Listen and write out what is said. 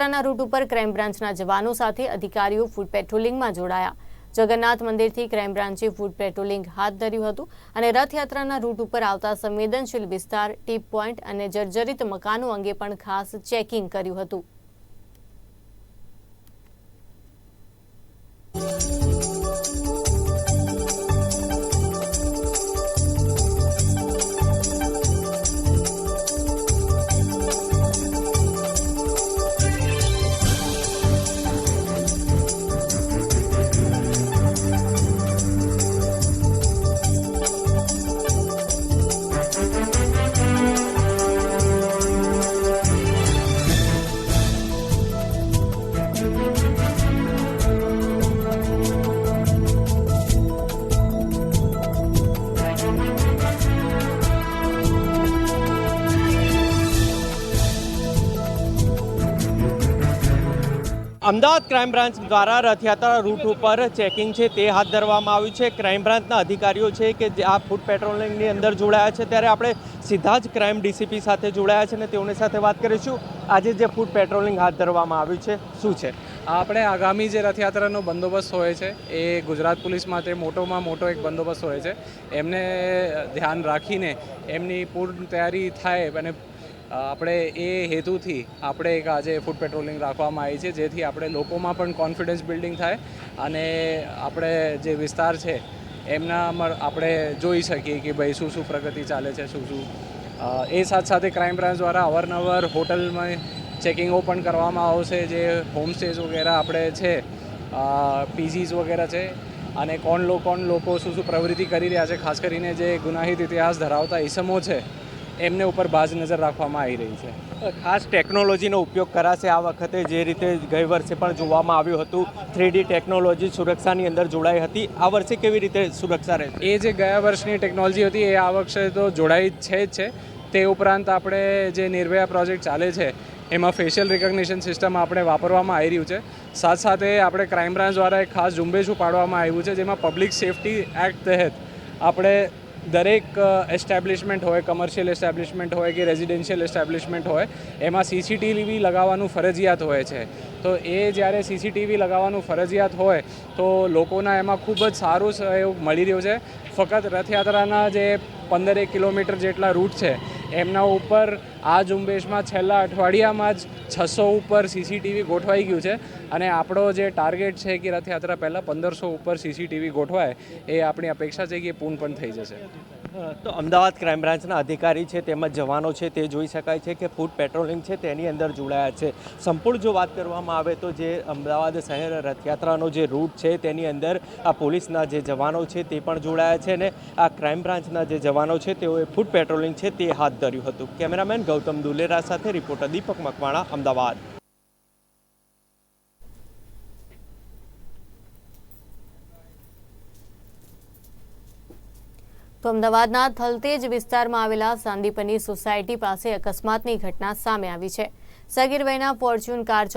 રથયાત્રાના route ઉપર crime બ્રાન્ચના જવાનો સાથે અધિકારીઓ ફૂડ પેટ્રોલિંગમાં જોડાયા. જગન્નાથ મંદિરથી ક્રાઇમ બ્રાન્ચે ફૂડ પેટ્રોલિંગ હાથ ધર્યું હતું અને રથયાત્રાના રૂટ ઉપર આવતા સંવેદનશીલ વિસ્તાર, ટીપ પોઈન્ટ અને જર્જરિત મકાનો અંગે પણ ખાસ ચેકિંગ કર્યું હતું. અમદાવાદ ક્રાઇમ બ્રાન્ચ દ્વારા રથયાત્રા રૂટ ઉપર ચેકિંગ છે તે હાથ ધરવામાં આવ્યું છે. ક્રાઇમ બ્રાન્ચના અધિકારીઓ છે કે જે આ ફૂડ પેટ્રોલિંગની અંદર જોડાયા છે ત્યારે આપણે સીધા જ ક્રાઇમ ડીસીપી સાથે જોડાયા છે અને તેઓની સાથે વાત કરીશું. આજે જે ફૂડ પેટ્રોલિંગ હાથ ધરવામાં આવ્યું છે, શું છે? આપણે આગામી જે રથયાત્રાનો બંદોબસ્ત હોય છે, એ ગુજરાત પોલીસ માટે મોટોમાં મોટો એક બંદોબસ્ત હોય છે. એમને ધ્યાન રાખીને એમની પૂર્ણ તૈયારી થાય અને આપણે એ હેતુથી આપણે એક આજે ફૂડ પેટ્રોલિંગ રાખવામાં આવી છે, જેથી આપણે લોકોમાં પણ કોન્ફિડન્સ બિલ્ડિંગ થાય અને આપણે જે વિસ્તાર છે એમનામાં આપણે જોઈ શકીએ કે ભાઈ શું શું પ્રગતિ ચાલે છે, શું શું. એ સાથે સાથે ક્રાઇમ બ્રાન્ચ દ્વારા અવારનવાર હોટલમાં ચેકિંગો પણ કરવામાં આવશે, જે હોમસ્ટેઝ વગેરે આપણે છે પીજીસ વગેરે છે, અને કોણ લો, કોણ લોકો શું શું પ્રવૃત્તિ કરી રહ્યા છે, ખાસ કરીને જે ગુનાહિત ઇતિહાસ ધરાવતા ઇસમો છે એમને ઉપર બાજ નજર રાખવામાં આવી રહી છે. ખાસ ટેકનોલોજીનો ઉપયોગ કરાશે આ વખતે જે રીતે ગઈ વર્ષે પણ જોવામાં આવ્યું હતું, થ્રીડી ટેકનોલોજી સુરક્ષાની અંદર જોડાઈ હતી. આ વર્ષે કેવી રીતે સુરક્ષા રહેશે? એ જે ગયા વર્ષની ટેકનોલોજી હતી, એ આ વર્ષે તો જોડાઈ છે જ છે. તે ઉપરાંત આપણે જે નિર્ભયા પ્રોજેક્ટ ચાલે છે, એમાં ફેશિયલ રિકગ્નિશન સિસ્ટમ આપણે વાપરવામાં આવી રહ્યું છે. સાથે સાથે આપણે ક્રાઇમ બ્રાન્ચ દ્વારા એક ખાસ ઝુંબેશ ઉપાડવામાં આવ્યું છે, જેમાં પબ્લિક સેફટી એક્ટ તહેત આપણે દરેક એસ્ટેબ્લિશમેન્ટ હોય કમર્શિયલ એસ્ટેબ્લિશમેન્ટ હોય કે રેઝિડેન્શિયલ એસ્ટેબ્લિશમેન્ટ હોય, એમાં સીસીટીવી લગાવવાનું ફરજિયાત હોય છે. તો એ જ્યારે સીસીટીવી લગાવવાનું ફરજિયાત હોય, તો લોકોના એમાં ખૂબ જ સારું સહયોગ મળી રહ્યો છે. ફક્ત રથયાત્રાના જે પંદરેક કિલોમીટર જેટલા રૂટ છે, એમના ઉપર આ ઝુંબેશમાં છેલ્લા અઠવાડિયામાં જ છસો ઉપર સીસીટીવી ગોઠવાઈ ગયું છે અને આપણો જે ટાર્ગેટ છે કે રથયાત્રા પહેલાં પંદરસો ઉપર સીસીટીવી ગોઠવાય, એ આપણી અપેક્ષા છે કે પૂર્ણ પણ થઈ જશે. તો અમદાવાદ ક્રાઇમ બ્રાન્ચના અધિકારી છે તેમજ જવાનો છે તે જોઈ શકાય છે કે ફૂડ પેટ્રોલિંગ છે તેની અંદર જોડાયા છે. સંપૂર્ણ જો વાત કરવામાં આવે તો જે અમદાવાદ શહેર રથયાત્રાનો જે રૂટ છે તેની અંદર આ પોલીસના જે જવાનો છે તે પણ જોડાયા છે અને આ ક્રાઇમ બ્રાન્ચના જે જવાનો છે તેઓએ ફૂડ પેટ્રોલિંગ છે તે હાથ ધર્યું હતું. કેમેરામેન ગૌતમ દુલેરા સાથે રિપોર્ટર દીપક મકવાણા, અમદાવાદ. તો અમદાવાદના થલતેજ વિસ્તારમાં આવેલા સાંદીપની સોસાયટી પાસે અકસ્માતની ઘટના સામે આવી છે. સગીર વયના ફોર્ચ્યુન કાર